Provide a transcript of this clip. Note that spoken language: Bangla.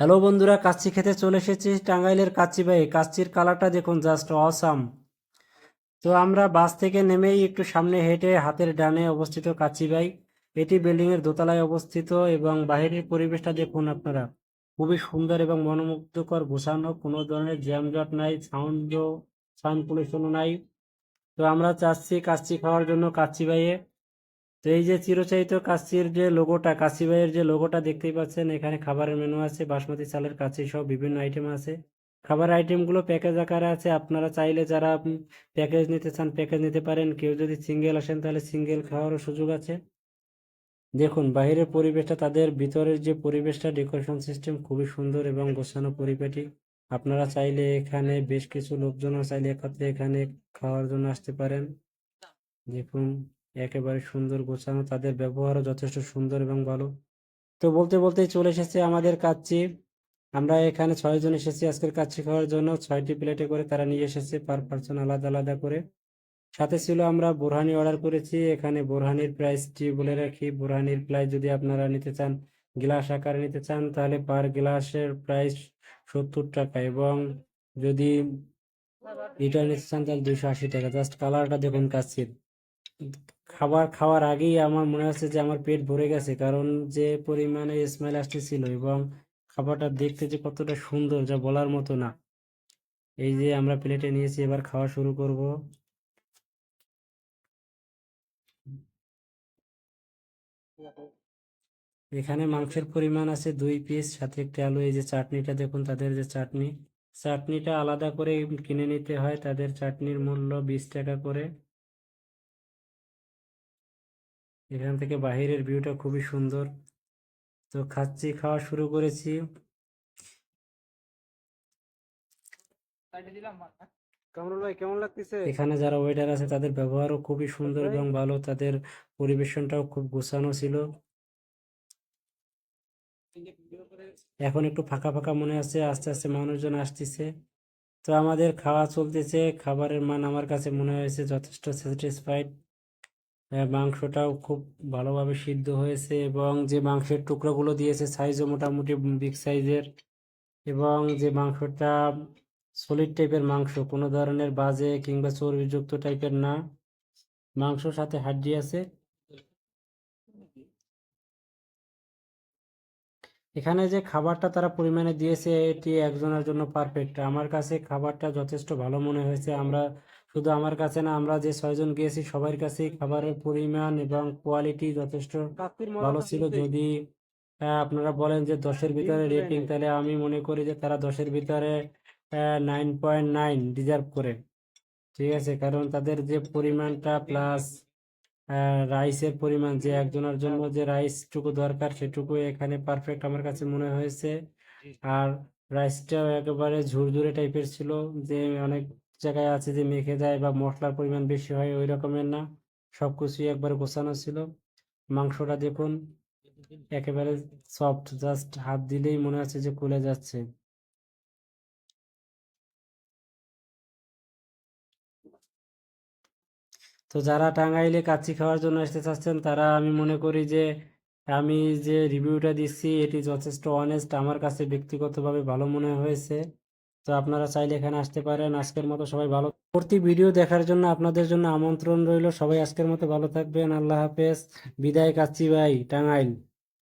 হ্যালো বন্ধুরা, কাচ্চি খেতে চলে এসেছি টাঙ্গাইলের কাচ্চি ভাই কাচ্চির কালারটা দেখুন জাস্ট অসাম তো আমরা বাস থেকে নেমেই একটু সামনে হেঁটে হাতের ডানে অবস্থিত কাচ্চি ভাই এটি বিল্ডিং এর দোতলায় অবস্থিত এবং বাইরের পরিবেশটা দেখুন আপনারা। খুবই সুন্দর এবং মনোমুগ্ধকর গোছানো, কোনো ধরনের জ্যামজট নাই সাউন্ড সাউন্ড পলিউশনও নাই। তো আমরা চাচ্ছি কাচ্চি খাওয়ার জন্য কাচ্চি ভাইয়ে তো এই যে চিরচায়িত কাশির যে লোগোটা কাশি ভাইয়ের যে লোগোটা দেখতেই পাচ্ছেন, এখানে খাবারের মেনু আছে, বাসমতি চালের কাচ্চি সব বিভিন্ন আইটেম আছে। খাবার আইটেমগুলো প্যাকেজ আকারে আছে, আপনারা চাইলে যারা প্যাকেজ নিতে চান প্যাকেজ নিতে পারেন। কেউ যদি সিঙ্গেল আসেন, তাহলে সিঙ্গেল খাওয়ারও সুযোগ আছে। দেখুন, বাইরের পরিবেশটা, তাদের ভিতরের যে পরিবেশটা ডেকোরেশন সিস্টেম খুবই সুন্দর এবং গোছানো পরিপাটি। আপনারা চাইলে এখানে বেশ কিছু লোকজনও চাইলে একত্রে এখানে খাওয়ার জন্য আসতে পারেন। দেখুন। একেবারে সুন্দর গোছানো, তাদের ব্যবহারও যথেষ্ট সুন্দর এবং ভালো। তো বলতে বলতেই চলে এসেছে আমাদের কাচ্চি। আমরা এখানে ছয়জন এসেছি আজকের কাচ্চি খাওয়ার জন্য। ছয়টি প্লেটে করে তারা নিয়ে এসেছে পার পার্সন আলাদা আলাদা করে। সাথে ছিল আমরা বোরহানি অর্ডার করেছি। এখানে বোরহানির প্রাইসটি বলে রাখি? বোরহানির প্রাইস যদি আপনারা নিতে চান, গ্লাস আকারে নিতে চান, তাহলে পার গ্লাসের প্রাইস সত্তর টাকা এবং যদি লিটার নিতে চান, তাহলে দুইশো আশি টাকা। জাস্ট কালারটা দেখুন কাচ্চির। খাবার খাওয়ার আগেই আমার মনে হচ্ছে যে আমার পেট ভরে গেছে। কারণ যে পরিমাণে স্মেল আসতেছিল এবং খাবারটা দেখতে যে কতটা সুন্দর যা বলার মতো না। এই যে আমরা প্লেটে নিয়েছি, এবার খাওয়া শুরু করব। এখানে মাংসের পরিমাণ আছে দুই পিস সাথে একটা আলু, এই যে চাটনিটা দেখুন, তাদের যে চাটনি। চাটনিটা আলাদা করে কিনে নিতে হয়, তাদের চাটনির মূল্য বিশ টাকা করে। এখান থেকে বাহিরের ভিউটা খুবই সুন্দর। তো খাচ্ছি খাওয়া শুরু করেছি। কামরুল ভাই কেমন লাগতেছে? এখানে যারা ওয়েটার আছে তাদের ব্যবহারও খুবই সুন্দর এবং ভালো। তাদের পরিবেশনটাও খুব গোছানো ছিল। এখন একটু ফাঁকা ফাঁকা মনে আছে আস্তে আস্তে মানুষজন আসতেছে। তো আমাদের খাওয়া চলতেছে খাবারের মান আমার কাছে মনে হয়েছে যথেষ্ট স্যাটিসফাইড মাংসটাও খুব ভালোভাবে সিদ্ধ হয়েছে এবং যে মাংসের টুকরোগুলো দিয়েছে সাইজও মোটামুটি বিগ সাইজের এবং যে মাংসটা সলিড টাইপের মাংস, কোনো ধরনের বাজে কিংবা চর্বিযুক্ত টাইপের না। মাংসর সাথে হাড্ডি আছে। এখানে যে খাবারটা তারা পরিমাণে দিয়েছে, এটি একজনের জন্য পারফেক্ট আমার কাছে খাবারটা যথেষ্ট ভালো মনে হয়েছে। আমরা শুধু আমার কাছে না আমরা যে ছয়জন গিয়েছি সবার কাছেই খাবারের পরিমাণ এবং কোয়ালিটি যথেষ্ট ভালো ছিল। যদি আপনারা বলেন যে দশের ভিতরে রেটিং তাহলে আমি মনে করি যে তারা দশের ভিতরে নাইন পয়েন্ট নাইন ডিজার্ভ করে। ঠিক আছে? কারণ তাদের যে পরিমাণটা প্লাস রাইসের পরিমাণ যে একজনের জন্য যে রাইসটুকু দরকার সেটুকু এখানে পারফেক্ট আমার কাছে মনে হয়েছে। আর রাইসটাও একেবারে ঝুরঝুরে টাইপের ছিল যে অনেক জায়গায় আছে যে মেখে যায় বা মশলার পরিমাণ বেশি হয় ওই রকমের না। সব কিছুই একবার গোছানো ছিল। মাংসটা দেখুন, একেবারে সফট জাস্ট হাত দিলেই মনে হচ্ছে যে খুলে যাচ্ছে। তো যারা টাঙ্গাইলে কাচ্চি খাওয়ার জন্য আসতে চাচ্ছেন, তারা আমি মনে করি যে, আমি যে রিভিউটা দিচ্ছি, এটি যথেষ্ট অনেস্ট আমার কাছে ব্যক্তিগতভাবে ভালো মনে হয়েছে। তো আপনারা চাইলে এখানে আসতে পারেন। আজকের মতো সবাই ভালো পরবর্তী ভিডিও দেখার জন্য আপনাদের জন্য আমন্ত্রণ রইল। সবাই আজকের মতো ভালো থাকবেন। আল্লাহ হাফেজ। বিদায় কাচ্ছি ভাই, টাঙ্গাইল।